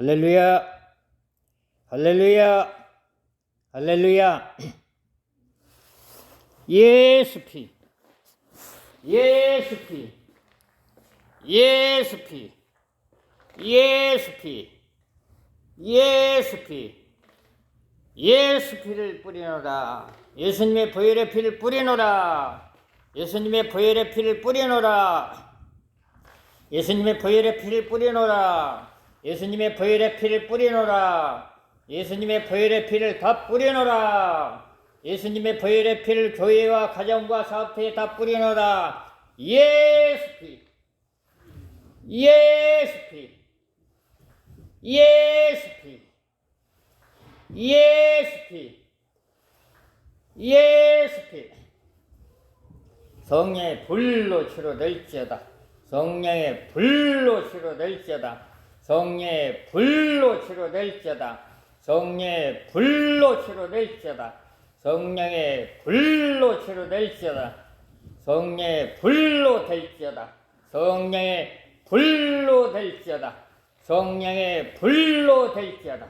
할렐루야. 할렐루야. 할렐루야. 예수 피. 예수 피. 예수 피. 예수 피. 예수 피. 예수 피를 뿌리노라. 예수님의 보혈의 피를 뿌리노라. 예수님의 보혈의 피를 뿌리노라. 예수님의 보혈의 피를 뿌리노라. 예수님의 보혈의 피를 뿌리노라. 예수님의 보혈의 피를 다 뿌리노라. 예수님의 보혈의 피를 교회와 가정과 사업체에 다 뿌리노라. 예수 피. 예수 피. 예수 피. 예수 피. 예수 피. 성령의 불로 치료될지어다. 성령의 불로 치료될지어다. 성령의 불로 치료될지어다. 성령의 불로 치료될지어다. 성령의 불로 치료될지어다. 성령의 불로 될지어다. 성령의 불로 될지어다. 성령의 불로 될지어다.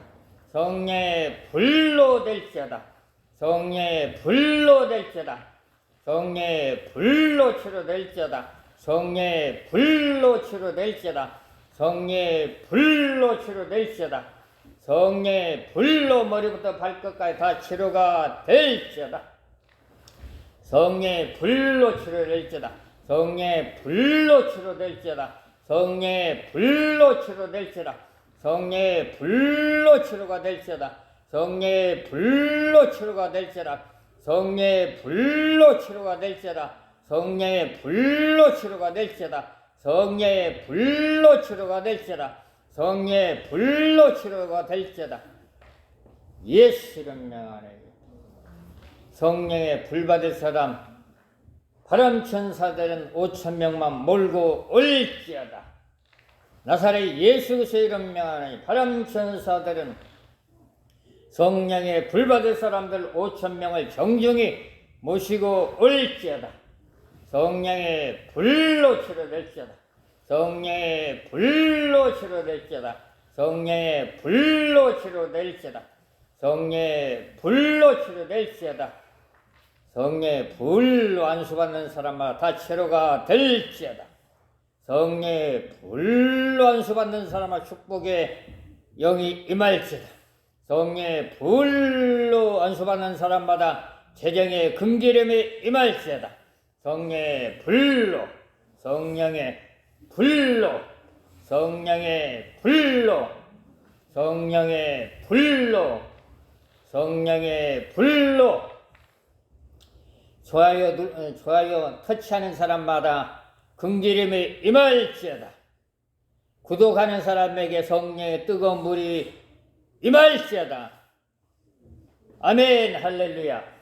성령의 불로 될지어다. 성령의 불로 될지어다. 성령의 불로 치료될지어다. 성령의 불로 치료될지어다. 성령의 불로 치료될지어다. 성령의 불로 머리부터 발끝까지 다 치료가 될지어다. 성령의 불로 치료될지어다. 성령의 불로 치료될지어다. 성령의 불로 치료될지어다. 성령의 불로 치료가 될지어다. 성령의 불로 치료가 될지어다. 성령의 불로 치료가 될지어다. 성령의 불로 치료가 될지어다. 성령의 불로 치료가 될지어다. 성령의 불로 치료가 될지어다. 예수 이름 명하네. 성령의 불 받을 사람 바람 천사들은 오천 명만 몰고 올지어다. 나사렛 예수 그리스도 이름 명하니 바람 천사들은 성령의 불 받을 사람들 오천 명을 정중히 모시고 올지어다. 성령의 불로 치료될지어다. 성령의 불로 치료될지어다. 성령의 불로 치료될지어다. 성령의 불로 치료될지어다. 성령의 불로 안수받는 사람마다 다 치료가 될지어다. 성령의 불로 안수받는 사람아 축복의 영이 임할지어다. 성령의 불로 안수받는 사람마다 재정의 금기름이 임할지어다. 성령의 불로, 성령의 불로, 성령의 불로, 성령의 불로, 성령의 불로, 좋아요, 누- 어, 좋아요 터치하는 사람마다 금기름이 임할지어다. 구독하는 사람에게 성령의 뜨거운 물이 임할지어다. 아멘 할렐루야.